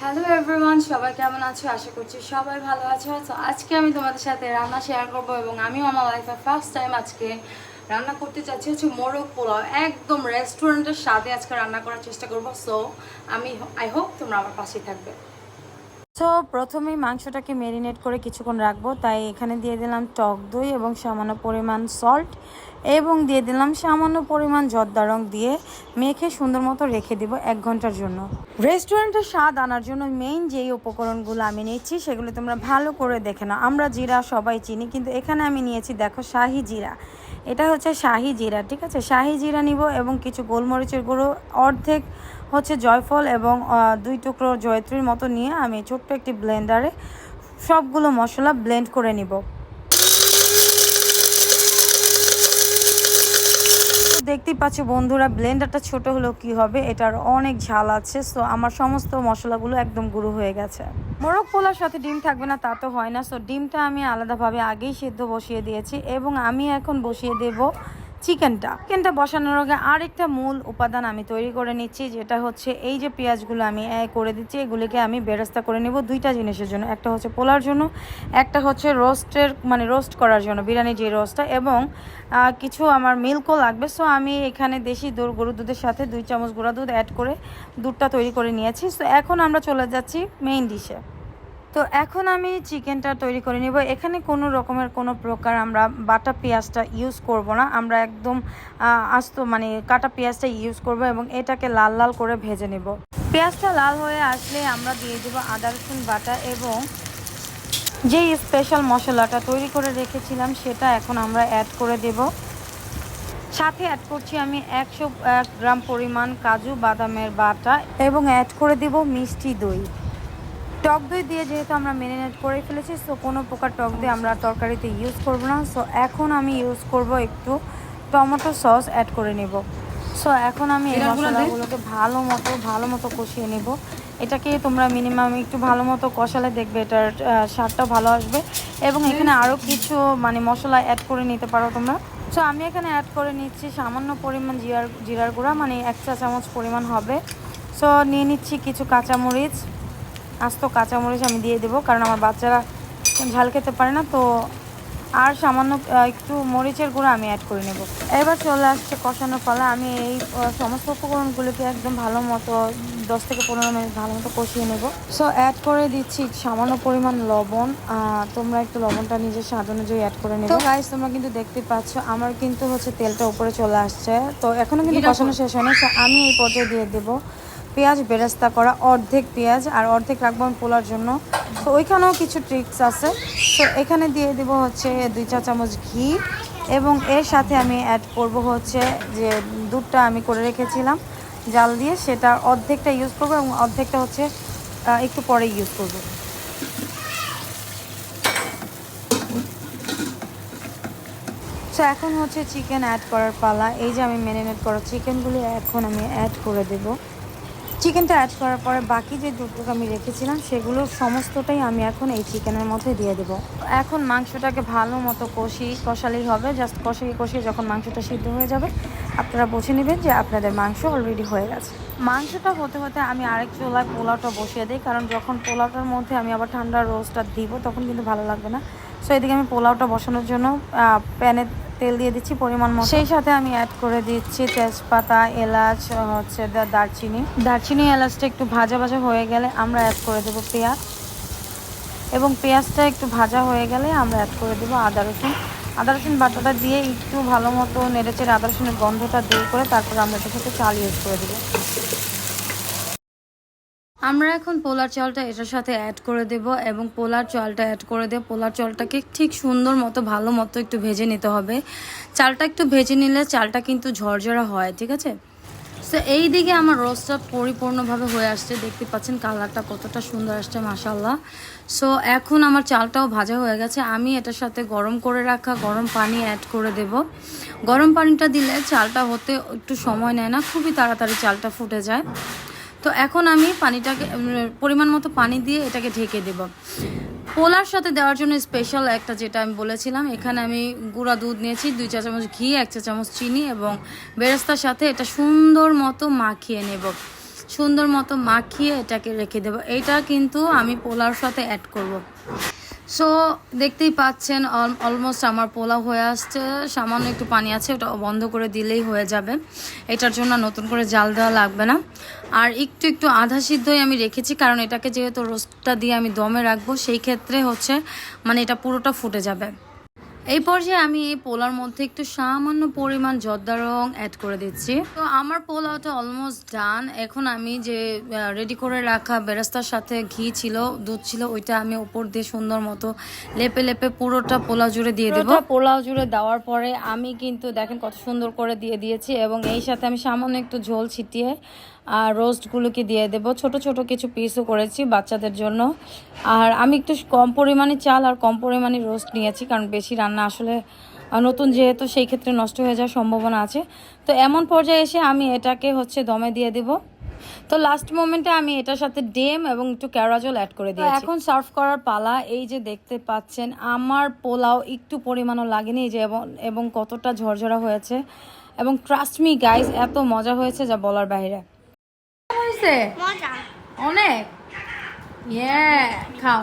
Hello everyone সবাই কেমন আছো? আশা করছি সবাই ভালো আছো। তো আজকে আমি তোমাদের সাথে রান্না শেয়ার করব এবং আমিও আমার লাইফে ফার্স্ট টাইম আজকে রান্না করতে চাচ্ছি হচ্ছে মোরগ পোলাও। একদম রেস্টুরেন্টের স্বাদে আজকে রান্না করার চেষ্টা করব। সো আমি আই হোপ তোমরা আমার পাশেই থাকবে। তো প্রথমেই মাংসটাকে মেরিনেট করে কিছুক্ষণ রাখব। তাই এখানে দিয়ে দিলাম টক দই এবং সামান্য পরিমাণ সল্ট এবং দিয়ে দিলাম সামান্য পরিমাণ জর্দা রং দিয়ে মেখে সুন্দর মতো রেখে দিব এক ঘণ্টার জন্য। রেস্টুরেন্টের স্বাদ আনার জন্য মেইন যেই উপকরণগুলো আমি নিচ্ছি সেগুলো তোমরা ভালো করে দেখে নাও। আমরা জিরা সবাই চিনি, কিন্তু এখানে আমি নিয়েছি দেখো শাহি জিরা। এটা হচ্ছে শাহি জিরা, ঠিক আছে? শাহি জিরা নিব এবং কিছু গোলমরিচের গুঁড়ো, অর্ধেক হচ্ছে জয়ফল এবং দুই টুকরো জয়ত্রীর মতো নিয়ে আমি ছোট্ট একটি ব্লেন্ডারে সবগুলো মশলা ব্লেন্ড করে নিব। দেখতেই পাচ্ছ বন্ধুরা, ব্লেন্ডারটা ছোট হলেও কি হবে, এটার অনেক ঝাল আছে সো আমার সমস্ত মশলাগুলো একদম গুঁড়ো হয়ে গেছে। মোরগ পোলার সাথে ডিম থাকবে না, তা তো হয় না সো ডিমটা আমি আলাদাভাবে আগেই সেদ্ধ বসিয়ে দিয়েছি এবং আমি এখন বসিয়ে দেব চিকেনটা। চিকেনটা বসানোর আগে আরেকটা মূল উপাদান আমি তৈরি করে নিচ্ছি, যেটা হচ্ছে এই যে পেঁয়াজগুলো আমি করে দিচ্ছি, এগুলিকে আমি বেরেস্তা করে নেব দুইটা জিনিসের জন্য। একটা হচ্ছে পোলার জন্য, একটা হচ্ছে রোস্টের মানে রোস্ট করার জন্য, বিরিয়ানি যে রোস্টটা, এবং কিছু আমার মিল্কও লাগবে। সো আমি এখানে দেশি দূর গরুর দুধের সাথে দুই চামচ গুঁড়া দুধ অ্যাড করে দুধটা তৈরি করে নিয়েছি। সো এখন আমরা চলে যাচ্ছি মেইন ডিশে তো এখন আমি চিকেনটা তৈরি করে নিব। এখানে কোনো রকমের কোনো প্রকার আমরা বাটা পেঁয়াজটা ইউজ করব না। আমরা একদম আস্ত মানে কাটা পেঁয়াজটা ইউজ করব এবং এটাকে লাল লাল করে ভেজে নেব। পেঁয়াজটা লাল হয়ে আসলে আমরা দিয়ে দেবো আদা, রসুন বাটা এবং যেই স্পেশাল মশলাটা তৈরি করে রেখেছিলাম সেটা এখন আমরা অ্যাড করে দেব। সাথে অ্যাড করছি আমি একশো, এক গ্রাম পরিমাণ কাজু, বাদামের বাটা এবং অ্যাড করে দেব মিষ্টি দই। টক দই দিয়ে যেহেতু আমরা মেরিনেট করে ফেলেছি সো কোনো প্রকার টক দই আমরা তরকারিতে ইউজ করব না। সো এখন আমি ইউজ করব একটু টমেটো সস অ্যাড করে নেব। সো এখন আমি এই মশলাগুলোকে ভালো মতো ভালো মতো কষিয়ে নেব। এটাকে তোমরা মিনিমাম একটু ভালো মতো কষালে দেখবে এটার স্বাদটা ভালো আসবে। এবং এখানে আরও কিছু মানে মশলা অ্যাড করে নিতে পারো তোমরা। সো আমি এখানে অ্যাড করে নিচ্ছি সামান্য পরিমাণ জিরার জিরার গুঁড়া মানে এক চা চামচ পরিমাণ হবে। সো নিয়ে নিচ্ছি কিছু কাঁচামরিচ। আস্ত কাঁচামরিচ আমি দিয়ে দেবো কারণ আমার বাচ্চারা ঝাল খেতে পারে না তো আর সামান্য একটু মরিচের গুঁড়ো আমি অ্যাড করে নেব। এবার চলে আসছে কষানোর পালা আমি এই সমস্ত উপকরণগুলোকে একদম ভালো মতো দশ থেকে পনেরো মিনিট ভালো মতো কষিয়ে নেব। সো অ্যাড করে দিচ্ছি সামান্য পরিমাণ লবণ তোমরা একটু লবণটা নিজের স্বাদ অনুযায়ী অ্যাড করে নেবে। গাইস তোমরা কিন্তু দেখতে পাচ্ছ আমার কিন্তু হচ্ছে তেলটা উপরে চলে আসছে। তো এখনও কিন্তু কষানো শেষ হয়নি আমি এই পর্যায়ে দিয়ে দেবো। পেঁয়াজ, বেরেস্তা করা অর্ধেক পেঁয়াজ আর অর্ধেক রাখব আমি পোলার জন্য। তো ওইখানেও কিছু ট্রিক্স আছে। তো এখানে দিয়ে দেবো হচ্ছে দুই চা চামচ ঘি এবং এর সাথে আমি অ্যাড করব হচ্ছে যে দুধটা আমি করে রেখেছিলাম জাল দিয়ে, সেটা অর্ধেকটা ইউজ করব এবং অর্ধেকটা হচ্ছে একটু পরে ইউজ করব। সো এখন হচ্ছে চিকেন অ্যাড করার পালা। এই যে আমি ম্যারিনেট করা চিকেনগুলি এখন আমি অ্যাড করে দেব। চিকেনটা অ্যাড করার পরে বাকি যে দুধটুকু আমি রেখেছিলাম, সেগুলো সমস্তটাই আমি এখন এই চিকেনের মধ্যে দিয়ে দেব। এখন মাংসটাকে ভালো মতো কষি, কষালেই হবে। জাস্ট কষিয়ে কষিয়ে যখন মাংসটা সিদ্ধ হয়ে যাবে, আপনারা বুঝে নেবেন যে আপনাদের মাংস অলরেডি হয়ে গেছে। মাংসটা হতে হতে আমি আরেক চুলায় পোলাওটা বসিয়ে দিই, কারণ যখন পোলাওটার মধ্যে আমি আবার ঠান্ডা রোস্টটা দিব, তখন কিন্তু ভালো লাগবে না। সো এদিকে আমি পোলাওটা বসানোর জন্য প্যানে তেল দিয়ে দিচ্ছি পরিমাণ মতো। সেই সাথে আমি অ্যাড করে দিচ্ছি তেজপাতা এলাচ হচ্ছে দারচিনি। দারচিনি এলাচটা একটু ভাজা ভাজা হয়ে গেলে আমরা অ্যাড করে দেবো পেঁয়াজ। এবং পেঁয়াজটা একটু ভাজা হয়ে গেলে আমরা অ্যাড করে দেবো আদা রসুন। আদা রসুন বাটাটা দিয়ে একটু ভালো মতো নেড়েচেড়ে আদা রসুনের গন্ধটা দূর করে তারপর আমরা এটার সাথে চাল ইউজ করে দেবো। আমরা এখন পোলার চালটা এটার সাথে অ্যাড করে দেব এবং পোলার চালটা অ্যাড করে দেব পোলার চালটাকে ঠিক সুন্দর মতো, ভালো মতো একটু ভেজে নিতে হবে। চালটা একটু ভেজে নিলে চালটা কিন্তু ঝরঝরা হয়, ঠিক আছে? সো এই দিকে আমার রোস্টটা পরিপূর্ণভাবে হয়ে আসছে। দেখতে পাচ্ছেন কালারটা কতটা সুন্দর আসছে মাসাল্লাহ সো এখন আমার চালটাও ভাজা হয়ে গেছে। আমি এটার সাথে গরম করে রাখা গরম পানি অ্যাড করে দেব। গরম পানিটা দিলে চালটা হতে একটু সময় নেয় না, খুবই তাড়াতাড়ি চালটা ফুটে যায়। তো এখন আমি পানিটাকে পরিমাণ মতো পানি দিয়ে এটাকে ঢেকে দেব। পোলার সাথে দেওয়ার জন্য স্পেশাল একটা যেটা আমি বলেছিলাম, এখানে আমি গুঁড়া দুধ নিয়েছি, দুই চা চামচ ঘি, এক চা চামচ চিনি এবং বেরেস্তার সাথে এটা সুন্দর মতো মাখিয়ে নেব। সুন্দর মতো মাখিয়ে এটাকে রেখে দেবো। এটা কিন্তু আমি পোলার সাথে অ্যাড করব। সো দেখতেই পাচ্ছেন অলমোস্ট আমার পোলাও হয়ে আসছে। সামান্য একটু পানি আছে, ওটা বন্ধ করে দিলেই হয়ে যাবে। এটার জন্য নতুন করে জাল দেওয়া লাগবে না। আর একটু একটু আধা সিদ্ধই আমি রেখেছি, কারণ এটাকে যেহেতু রোস্টটা দিয়ে আমি দমে রাখব, সেই ক্ষেত্রে হচ্ছে মানে এটা পুরোটা ফুটে যাবে। এই পর্যায়ে আমি এই পোলার মধ্যে একটু সামান্য পরিমাণ জর্দা রং অ্যাড করে দিচ্ছি। তো আমার পোলাওটা অলমোস্ট ডান এখন আমি যে রেডি করে রাখা বেরাস্তার সাথে ঘি ছিল, দুধ ছিল, ওইটা আমি উপর দিয়ে সুন্দর মতো লেপে লেপে পুরোটা পোলাও জুড়ে দিয়ে দেবো। পোলাও জুড়ে দেওয়ার পরে আমি কিন্তু দেখেন কত সুন্দর করে দিয়ে দিয়েছি এবং এই সাথে আমি সামান্য একটু ঝোল ছিটিয়ে আর রোস্টগুলোকে দিয়ে দেবো। ছোট ছোট কিছু পিসও করেছি বাচ্চাদের জন্য। আর আমি একটু কম পরিমাণে চাল আর কম পরিমাণে রোস্ট নিয়েছি কারণ বেশি রান্না আসলে নতুন যেহেতু সেই ক্ষেত্রে নষ্ট হয়ে যাওয়ার সম্ভাবনা আছে। তো এমন পর্যায়ে এসে আমি এটাকে হচ্ছে দমে দিয়ে দিব। তো লাস্ট মোমেন্টে আমি এটার সাথে ডেম এবং একটু ক্যারাজল অ্যাড করে দিই এখন সার্ভ করার পালা এই যে দেখতে পাচ্ছেন আমার পোলাও একটু পরিমাণও লাগেনি যে এবং এবং কতটা ঝরঝরা হয়েছে। এবং ট্রাস্ট মি গাইস এত মজা হয়েছে যা বলার বাইরে। মজা। অনেক? ইয়ে খাও।